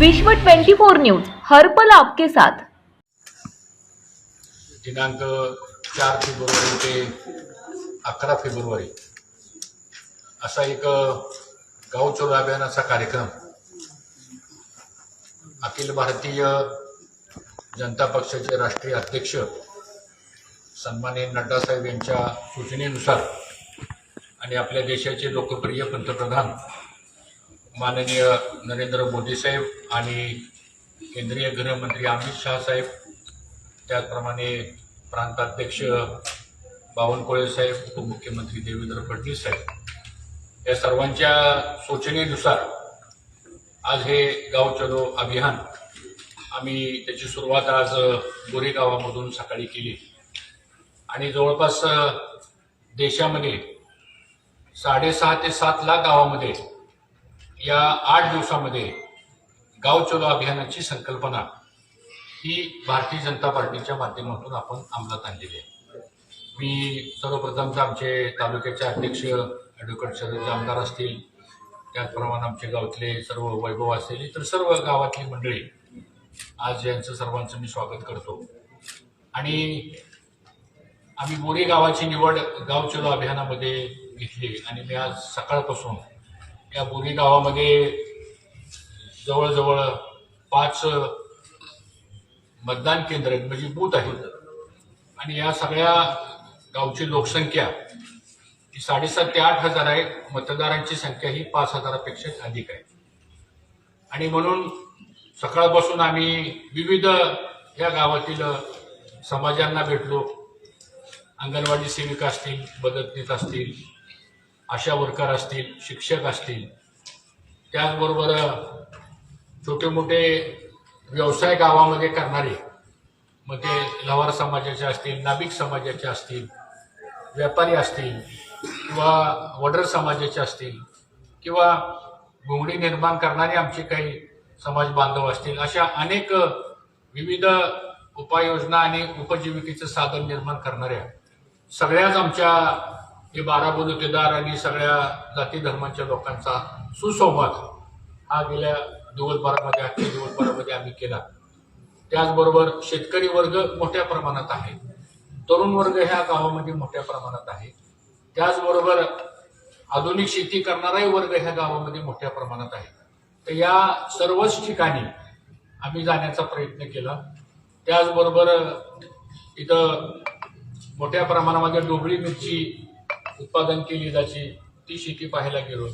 विश्व 24 न्यूज हर्पल आपके साथ. दिनांक चार फेब्रुवारी ते अकरा फेब्रुवारी. असा एक गाव चोर अभियानाचा कार्यक्रम. अखिल भारतीय जनता पक्षाचे राष्ट्रीय अध्यक्ष सन्माननीय नड्डासाहेब यांच्या सूचनेनुसार आणि आपल्या देशाचे लोकप्रिय पंतप्रधान माननीय नरेंद्र मोदी साहेब आणि केंद्रीय गृहमंत्री अमित शहा साहेब त्याचप्रमाणे प्रांताध्यक्ष बावनकुळे साहेब उपमुख्यमंत्री देवेंद्र फडणवीस साहेब. या सर्वांच्या सूचनेनुसार आज हे गाव चलो अभियान आम्ही त्याची सुरुवात आज गोरेगावामधून सकाळी केली. आणि जवळपास देशामध्ये साडेसहा ते सात लाख गावामध्ये या आठ दिवसामध्ये गाव चलो अभियानाची संकल्पना ही भारतीय जनता पार्टीच्या माध्यमातून आपण अंमलात आणलेली आहे. मी सर्वप्रथमच आमचे तालुक्याचे अध्यक्ष ॲडव्होकेट शरद आमदार असतील त्याचप्रमाणे आमचे गावातले सर्व वैभव असतील इतर सर्व गावातली मंडळी आज यांचं सर्वांचं मी स्वागत करतो. आणि आम्ही बोरी गावाची निवड गाव चलो अभियानामध्ये घेतली आणि मी आज सकाळपासून या बोरी गावामध्ये जवळजवळ पाच मतदान केंद्र आहेत म्हणजे बूथ आहेत. आणि या सगळ्या गावची लोकसंख्या ही साडेसात ते आठ हजार आहे. मतदारांची संख्या ही पाच हजारापेक्षा अधिक आहे. आणि म्हणून सकाळपासून आम्ही विविध या गावातील समाजांना भेटलो. अंगणवाडी सेविका असतील मदतनीस असतील आशा वर्कर असतील शिक्षक असतील त्याचबरोबर छोटे मोठे व्यवसाय गावामध्ये करणारे मग ते लवार समाजाचे असतील नाभिक समाजाचे असतील व्यापारी असतील किंवा वडर समाजाचे असतील किंवा घोंगडी निर्माण करणारे आमचे काही समाज बांधव असतील अशा अनेक विविध उपाययोजना आणि उपजीविकेचं साधन निर्माण करणाऱ्या सगळ्याच आमच्या हे बारा बलुतेदार आणि सगळ्या जाती धर्मांच्या लोकांचा सुसंवाद हा गेल्या दिवसभरामध्ये आजच्या दिवसभरामध्ये आम्ही केला. त्याचबरोबर शेतकरी वर्ग मोठ्या प्रमाणात आहे. तरुण वर्ग ह्या गावामध्ये मोठ्या प्रमाणात आहे. त्याचबरोबर आधुनिक शेती करणाराही वर्ग ह्या गावामध्ये मोठ्या प्रमाणात आहे. तर या सर्वच ठिकाणी आम्ही जाण्याचा प्रयत्न केला. त्याचबरोबर इथं मोठ्या प्रमाणामध्ये डोबळी मिरची उत्पादन केली जायची ती शेती पाहायला गेलो.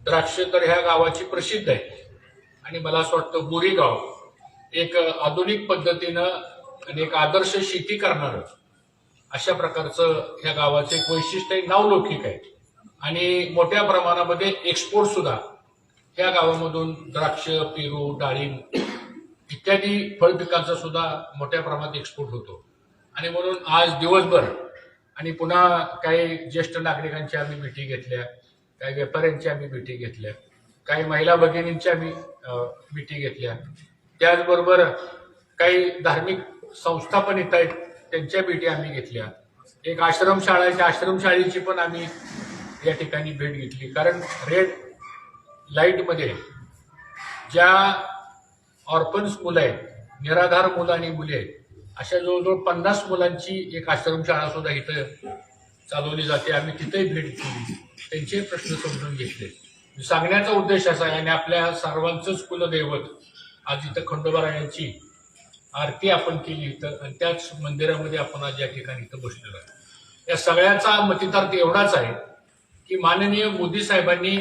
द्राक्ष तर ह्या गावाची प्रसिद्ध आहे. आणि मला असं वाटतं बोरीगाव एक आधुनिक पद्धतीनं आणि एक आदर्श शेती करणारं अशा प्रकारचं ह्या गावाचं एक वैशिष्ट्य आहे नावलौकिक आहे. आणि मोठ्या प्रमाणामध्ये एक्सपोर्ट सुद्धा ह्या गावामधून द्राक्ष पेरू डाळिंब इत्यादी फळपिकांचा सुद्धा मोठ्या प्रमाणात एक्सपोर्ट होतो. आणि म्हणून आज दिवसभर आणि पुन्हा काही ज्येष्ठ नागरिकांची आम्ही भेटी घेतल्या काही व्यापाऱ्यांची आम्ही भेटी घेतल्या काही महिला भगिनींची आम्ही भेटी घेतल्या. त्याचबरोबर काही धार्मिक संस्था पण येत आहेत त्यांच्या भेटी आम्ही घेतल्या. एक आश्रमशाळा आश्रमशाळेची पण आम्ही या ठिकाणी भेट घेतली. कारण रेड लाईटमध्ये ज्या ऑर्फन्स मुलं आहेत निराधार मुलं आणि मुली आहेत अशा जवळजवळ पन्नास मुलांची एक आश्रमशाळा सुद्धा इथं चालवली जाते. आम्ही तिथेही भेट दिली त्यांचे प्रश्न समजून घेतले. सांगण्याचा उद्देश असा आहे आणि आपल्या सर्वांचंच कुलदैवत आज इथं खंडोबारायांची आरती आपण केली इथं आणि त्याच मंदिरामध्ये आपण आज या ठिकाणी इथं बसलेलो आहे या सगळ्याचा मतितार्थ एवढाच आहे की माननीय मोदी साहेबांनी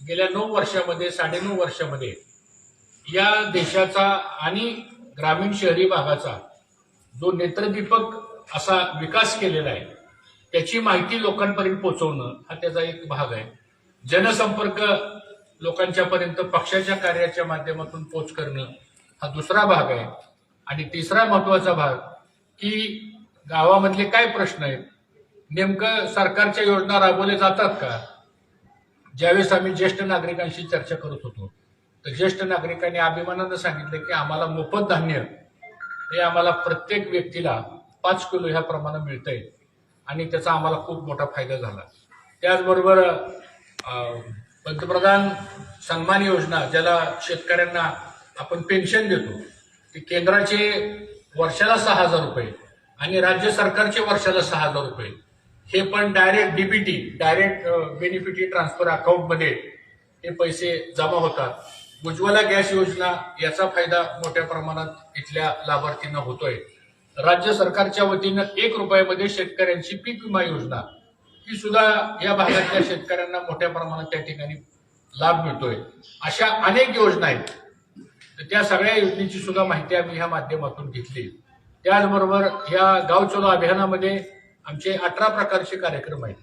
गेल्या नऊ वर्षामध्ये साडेनऊ वर्षामध्ये या देशाचा आणि ग्रामीण शहरी भागाचा जो नेत्रदीपक असा विकास केलेला आहे त्याची माहिती लोकांपर्यंत पोहोचवणं हा त्याचा एक भाग आहे. जनसंपर्क लोकांच्यापर्यंत पक्षाच्या कार्याच्या माध्यमातून पोच करणं हा दुसरा भाग आहे. आणि तिसरा महत्त्वाचा भाग की गावामधले काय प्रश्न आहेत? नेमकं सरकारच्या योजना राबवल्या जातात का? ज्यावेळेस आम्ही ज्येष्ठ नागरिकांशी चर्चा करत होतो तर ज्येष्ठ नागरिकांनी अभिमानानं सांगितलं की आम्हाला मोफत धान्य हे आम्हाला प्रत्येक व्यक्तीला पाच किलो ह्या प्रमाणात मिळतंय. आणि त्याचा आम्हाला खूप मोठा फायदा झाला. त्याचबरोबर पंतप्रधान सन्मान योजना ज्याला शेतकऱ्यांना आपण पेन्शन देतो ती केंद्राचे वर्षाला सहा हजार रुपये आणि राज्य सरकारचे वर्षाला सहा हजार रुपये. हे पण direct DBT direct benefit transfer अकाउंटमध्ये हे पैसे जमा होतात. उज्ज्वला गॅस योजना याचा फायदा मोठ्या प्रमाणात इथल्या लाभार्थींना होतोय. राज्य सरकारच्या वतीनं एक रुपयामध्ये शेतकऱ्यांची पीक विमा योजना. ही सुद्धा या भागातल्या शेतकऱ्यांना मोठ्या प्रमाणात त्या ठिकाणी लाभ मिळतोय. अशा अनेक योजना आहेत. तर त्या सगळ्या योजनेची सुद्धा माहिती आम्ही ह्या माध्यमातून घेतली. त्याचबरोबर या गाव चलो अभियानामध्ये आमचे अठरा प्रकारचे कार्यक्रम आहेत.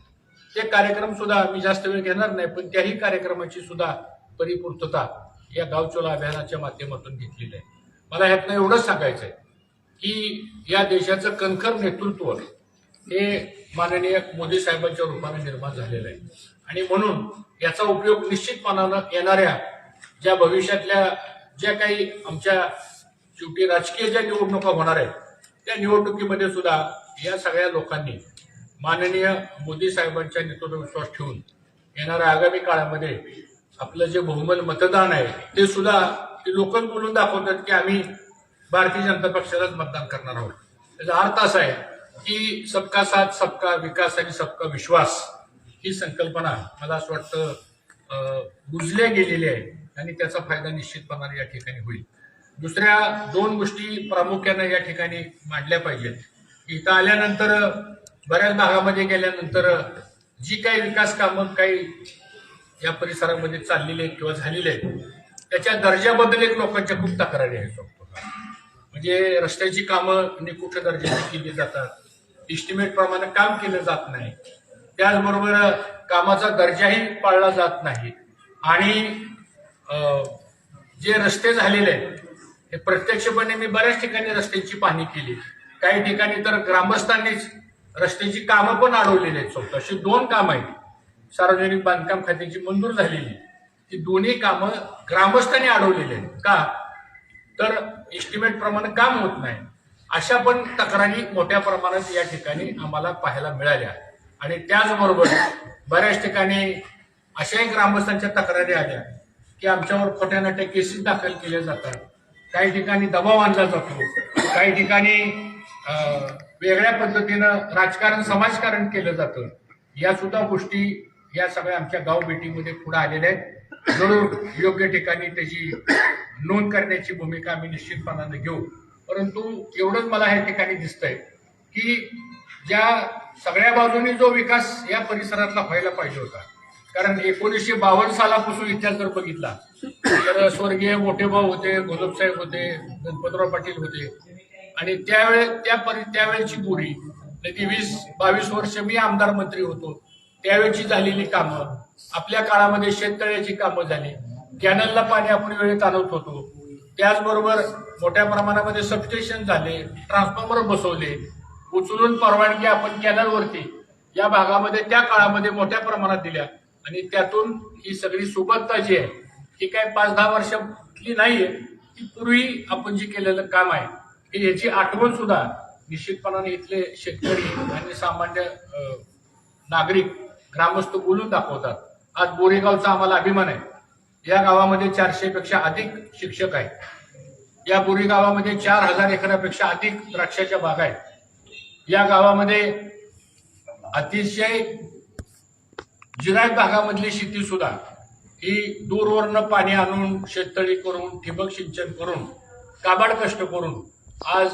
ते कार्यक्रम सुद्धा आम्ही जास्त वेळ घेणार नाही पण त्याही कार्यक्रमाची सुद्धा परिपूर्तता या गावचोला अभियानाच्या माध्यमातून घेतलेलं आहे. मला ह्यातनं एवढंच सांगायचं आहे की या देशाचं कणखर नेतृत्व हे माननीय मोदी साहेबांच्या रूपाने निर्माण झालेलं आहे. आणि म्हणून याचा उपयोग निश्चितपणानं येणाऱ्या ज्या भविष्यातल्या ज्या काही आमच्या शेवटी राजकीय ज्या निवडणुका होणार आहेत त्या निवडणुकीमध्ये सुद्धा या सगळ्या लोकांनी माननीय मोदी साहेबांच्या नेतृत्व विश्वास ठेवून येणाऱ्या आगामी काळामध्ये आपलं जे बहुमत मतदान आहे ते सुद्धा ते बोलून दाखवतात की आम्ही भारतीय जनता पक्षालाच मतदान करणार आहोत. त्याचा अर्थ असा आहे की सबका साथ सबका विकास आणि सबका विश्वास ही संकल्पना मला असं वाटतं बुजल्या गेलेली आहे आणि त्याचा फायदा निश्चितपणाने या ठिकाणी होईल. दुसऱ्या दोन गोष्टी प्रामुख्याने या ठिकाणी मांडल्या पाहिजेत. इथं आल्यानंतर बऱ्याच भागामध्ये गेल्यानंतर जी काही विकास कामं काही या परिसरामध्ये चाललेले आहेत किंवा झालेले आहेत त्याच्या दर्जाबद्दल एक लोकांच्या खूप तक्रारी आहेत. म्हणजे रस्त्याची कामं निकुठ दर्जाची केली जातात इस्टिमेट प्रमाणे काम केलं जात नाही. त्याचबरोबर कामाचा दर्जाही पाळला जात नाही. आणि जे रस्ते झालेले आहेत हे प्रत्यक्षपणे मी बऱ्याच ठिकाणी रस्त्यांची पाहणी केली. काही ठिकाणी तर ग्रामस्थांनीच रस्त्याची कामं पण अडवलेली आहेत स्वतः. अशी दोन कामं आहेत. सार्वजनिक बांधकाम खात्याची मंजूर झालेली. ती दोन्ही कामं ग्रामस्थांनी अडवलेली आहेत. का? तर एस्टिमेट प्रमाणे काम होत नाही. अशा पण तक्रारी मोठ्या प्रमाणात या ठिकाणी आम्हाला पाहायला मिळाल्या. आणि त्याचबरोबर बऱ्याच ठिकाणी अशाही ग्रामस्थांच्या तक्रारी आल्या की आमच्यावर खोट्या नाट्या केसेस दाखल केल्या जातात. काही ठिकाणी दबाव आणला जातो. काही ठिकाणी वेगळ्या पद्धतीनं राजकारण समाजकारण केलं जातं. या सुद्धा गोष्टी या सगळ्या आमच्या गाव मीटिंगमध्ये पुढे आलेल्या आहेत. जरूर योग्य ठिकाणी त्याची नोंद करण्याची भूमिका आम्ही निश्चितपणाने घेऊ. परंतु एवढंच मला या ठिकाणी दिसतंय की ज्या सगळ्या बाजूनी जो विकास या परिसरातला व्हायला पाहिजे होता. कारण एकोणीसशे बावन्न सालापासून इतिहास जर बघितला तर स्वर्गीय मोठे भाऊ होते गोलबसाहेब होते गणपतराव पाटील होते. आणि त्यावेळे त्या परि त्यावेळेची पुरी ती म्हणजे वीस बावीस वर्ष मी आमदार मंत्री होतो. त्यावेळची झालेली कामं आपल्या काळामध्ये शेततळ्याची कामं झाली. कॅनलला पाणी आपण वेळेत आणत होतो. त्याचबरोबर मोठ्या प्रमाणामध्ये सबस्टेशन झाले ट्रान्सफॉर्मर बसवले उचलून परवानगी आपण कॅनलवरती या भागामध्ये त्या काळामध्ये मोठ्या प्रमाणात दिल्या. आणि त्यातून ही सगळी सुबत्ता जी आहे ही काय पाच दहा वर्षातली नाहीये ती पूर्वी आपण जे केलेलं काम आहे की याची आठवण सुद्धा निश्चितपणाने इथले शेतकरी आणि सामान्य नागरिक ग्रामस्थ बोलून दाखवतात. आज बोरेगावचा आम्हाला अभिमान आहे. या गावामध्ये चारशे पेक्षा अधिक शिक्षक आहेत. या बोरी गावामध्ये चार हजार एकरापेक्षा अधिक द्राक्षाच्या बागा आहेत. या गावामध्ये अतिशय जिरायत भागामधली शेती सुद्धा. ही दूरवरनं पाणी आणून शेततळी करून ठिबक सिंचन करून काबाड कष्ट करून आज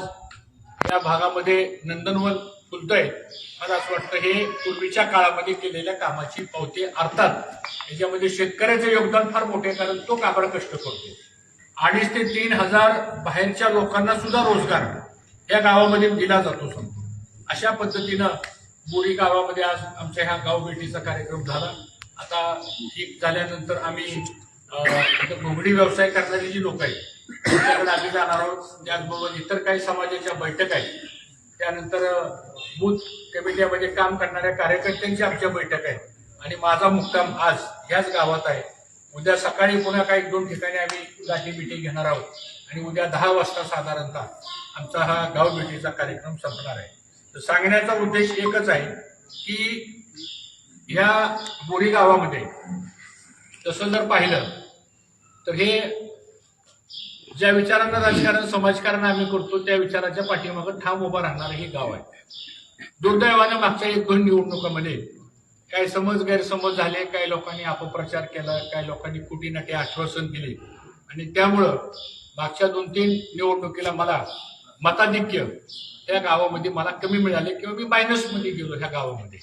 या भागामध्ये नंदनवन फुलतंय मला असं वाटतं हे पूर्वीच्या काळामध्ये केलेल्या कामाची पावती अर्थात याच्यामध्ये शेतकऱ्याचं योगदान फार मोठे आहे कारण तो काबाड कष्ट करतो. अडीच ते तीन हजार बाहेरच्या लोकांना सुद्धा रोजगार या गावामध्ये दिला जातो समजा. अशा पद्धतीनं बोरी गावामध्ये आज आमच्या ह्या गाव भेटीचा कार्यक्रम झाला. आता ठीक झाल्यानंतर आम्ही इथं घोंगडी व्यवसाय करणारी जी लोक आहेत त्यांच्याकडे आम्ही जाणार आहोत. त्याचबरोबर इतर काही समाजाच्या बैठक आहेत. त्यानंतर बूथ कमिट्यामध्ये काम करणाऱ्या कार्यकर्त्यांची आमच्या बैठक आहे. आणि माझा मुक्काम आज ह्याच गावात आहे. उद्या सकाळी पुन्हा काही दोन ठिकाणी आम्ही गाठी मिटिंग घेणार आहोत. आणि उद्या दहा वाजता साधारणतः आमचा हा गाव भेटीचा कार्यक्रम संपणार आहे. तर सांगण्याचा उद्देश एकच आहे की ह्या बोरी गावामध्ये तसं जर पाहिलं तर हे ज्या विचारांना राजकारण समाजकारण आम्ही करतो त्या विचाराच्या पाठीमागं ठाम उभं राहणारं हे गाव आहे. दुर्दैवानं मागच्या एक दोन निवडणुकामध्ये काही समज गैरसमज झाले काही लोकांनी अपप्रचार केला काही लोकांनी कुटीनाटी आश्वासन दिले. आणि त्यामुळं मागच्या दोन तीन निवडणुकीला मला मताधिक्य त्या गावामध्ये मला कमी मिळाले किंवा मी मायनसमध्ये गेलो ह्या गावामध्ये.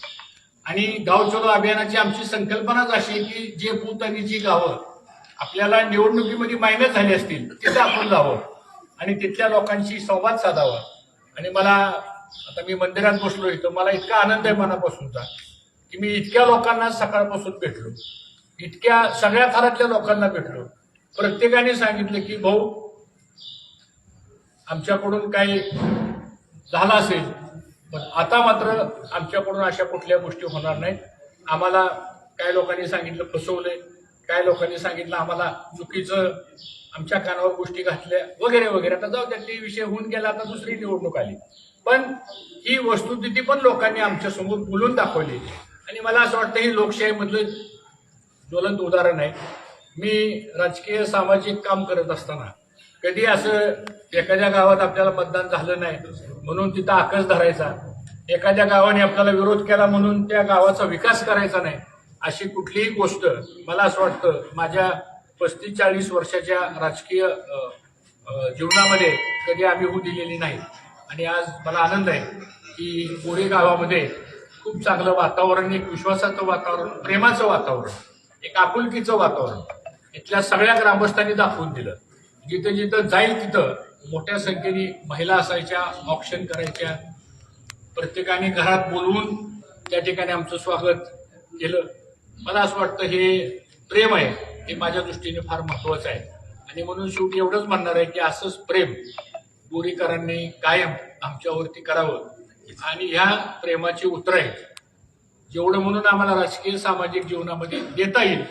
आणि गाव चलो अभियानाची आमची संकल्पनाच अशी आहे की जे भूत आणि जी गावं आपल्याला निवडणुकीमध्ये मायनस झाली असतील तिथं आपण जावं. आणि तिथल्या लोकांशी संवाद साधावा. आणि मला आता मी मंदिरात बसलो इथं मला इतका आनंद आहे मनापासूनचा की मी इतक्या लोकांना सकाळपासून भेटलो. इतक्या सगळ्या थरातल्या लोकांना भेटलो. प्रत्येकाने सांगितलं की भाऊ आमच्याकडून काही झालं असेल पण आता मात्र आमच्याकडून अशा कुठल्या गोष्टी होणार नाहीत. आम्हाला काय लोकांनी सांगितलं फसवलंय. काय लोकांनी सांगितलं आम्हाला चुकीचं आमच्या कानावर गोष्टी घातल्या वगैरे वगैरे. आता जाऊ त्यातले विषय होऊन गेला आता दुसरी निवडणूक आली. पण ही वस्तुस्थिती पण लोकांनी आमच्यासमोर बोलून दाखवली. आणि मला असं वाटतं ही लोकशाहीमधलं ज्वलंत उदाहरण आहे. मी राजकीय सामाजिक काम करत असताना कधी असं एखाद्या गावात आपल्याला मतदान झालं नाही म्हणून तिथं आकस धरायचा. एखाद्या गावाने आपल्याला विरोध केला म्हणून त्या गावाचा विकास करायचा नाही. अशी कुठलीही गोष्ट मला असं वाटतं माझ्या पस्तीस चाळीस वर्षाच्या राजकीय जीवनामध्ये कधी आम्ही होऊ दिलेली नाही. आणि आज मला आनंद आहे की बोरी गावामध्ये खूप चांगलं वातावरण एक विश्वासाचं वातावरण प्रेमाचं वातावरण एक आपुलकीचं वातावरण इथल्या सगळ्या ग्रामस्थांनी दाखवून दिलं. जिथं जिथं जाईल तिथं मोठ्या संख्येने महिला असायच्या ऑप्शन करायच्या. प्रत्येकाने घरात बोलवून त्या ठिकाणी आमचं स्वागत केलं. मला असं वाटतं हे प्रेम आहे हे माझ्या दृष्टीने फार महत्वाचं आहे. आणि म्हणून शेवटी एवढंच म्हणणार आहे की असंच प्रेम बोरीकरांनी कायम आमच्यावरती करावं. आणि ह्या प्रेमाची उतर आहे. जेवढं म्हणून आम्हाला राजकीय सामाजिक जीवनामध्ये देता येईल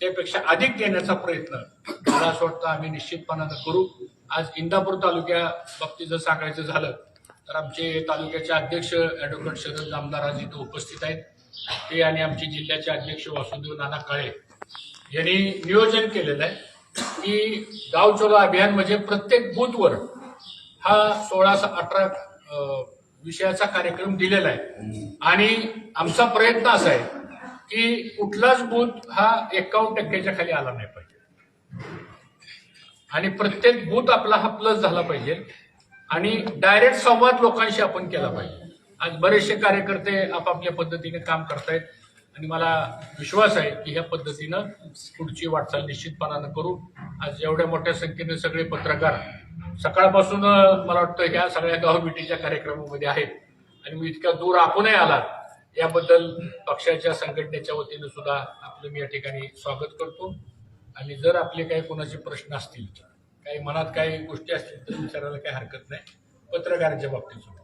त्यापेक्षा अधिक देण्याचा प्रयत्न मला असं वाटतं आम्ही निश्चितपणानं करू. आज इंदापूर तालुक्या बाबतीत जर सांगायचं झालं तर आमचे तालुक्याचे अध्यक्ष ॲडव्होकेट शरद जामदार आज इथं उपस्थित आहेत. ते आणि आमचे जिल्ह्याचे अध्यक्ष वासुदेव नाना काळे यांनी नियोजन केलेलं आहे की गाव चलो अभियान म्हणजे प्रत्येक बूथवर हा सोळा अठरा विषयाचा कार्यक्रम दिलेला आहे. आणि आमचा प्रयत्न असा आहे की कुठलाच बूथ हा एकावन्न टक्क्याच्या खाली आला नाही पाहिजे. आणि प्रत्येक बूथ आपला हा प्लस झाला पाहिजे. आणि डायरेक्ट संवाद लोकांशी आपण केला पाहिजे. आज बरेचसे कार्यकर्ते आपापल्या पद्धतीने काम करतायत आणि मला विश्वास आहे की ह्या पद्धतीनं पुढची वाटचाल निश्चितपणानं करू. आज एवढ्या मोठ्या संख्येने सगळे पत्रकार सकाळपासून मला वाटतं ह्या सगळ्या गावभेटीच्या कार्यक्रमामध्ये आहेत. आणि मी इतक्या दूर आपणही आला याबद्दल पक्षाच्या संघटनेच्या वतीनं सुद्धा आपलं मी या ठिकाणी स्वागत करतो. आणि जर आपले काही कोणाचे प्रश्न असतील काही मनात काही गोष्टी असतील तर विचारायला काही हरकत नाही. पत्रकारांच्या बाबतीत सुद्धा.